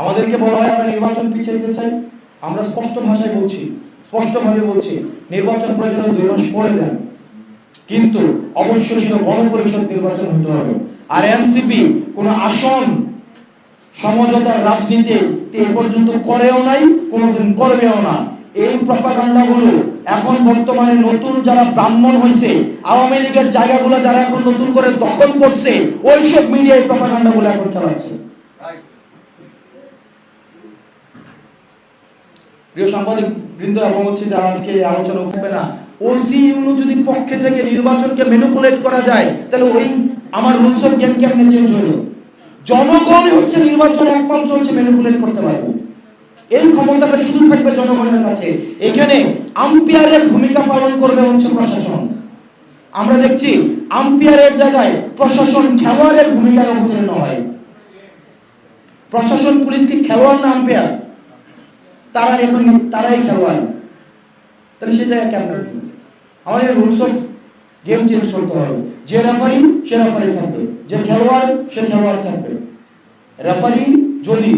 আমাদেরকে বলা হয়, আমরা নির্বাচন পিছিয়ে দিতে চাই। আমরা স্পষ্ট ভাষায় বলছি, স্পষ্টভাবে বলছি, নির্বাচন প্রয়োজনে দুই মাস পরে দেন। কিন্তু অবশ্যই সেটা গণপরিষদ নির্বাচন হতে হবে। আর এনসিপি কোনো আসন, সমঝোতার রাজনীতি এ পর্যন্ত করেও নাই, কোনোদিন করবেও না। এই প্রপাগান্ডাগুলো এখন বর্তমানে নতুন যারা ব্রাহ্মণ হয়েছে আওয়ামী লীগের জায়গাগুলো যারা এখন নতুন করে দখল করছে, ওইসব মিডিয়া এই প্রপাগান্ডাগুলো এখন চালাচ্ছে। প্রিয় সাংবাদিক বৃন্দ, এবং হচ্ছে যারা আজকে আলোচনা উঠবে না ওসি ইউনু যদি পক্ষে থেকে নির্বাচনকে ম্যানিপুলেট করা যায়, তাহলে ওই আমার রুলস গেম কেমনে চেঞ্জ হলো? জনগণই হচ্ছে নির্বাচন একমাত্র হচ্ছে ম্যানিপুলেট করতে পারবে। এই ক্ষমতাটা শুধু থাকবে জনগণের কাছে। এখানে আম্পায়ারের ভূমিকা পালন করবে হচ্ছে প্রশাসন। আমরা দেখছি আম্পায়ারের জায়গায় প্রশাসন খেলোয়াড়ের ভূমিকায় অবতীর্ণ হয়। প্রশাসন পুলিশ কি খেলোয়াড় না আম্পায়ার তারা এখন তারাই খেলোয়াড়। তাহলে সে জায়গায় কেন? আমাদের রুলস অফ গেম চেঞ্জ করতে হবে। যে রেফারি সে রেফারি থাকবে। যে খেলোয়াড়, সে খেলোয়াড় থাকবে। রেফারি যদি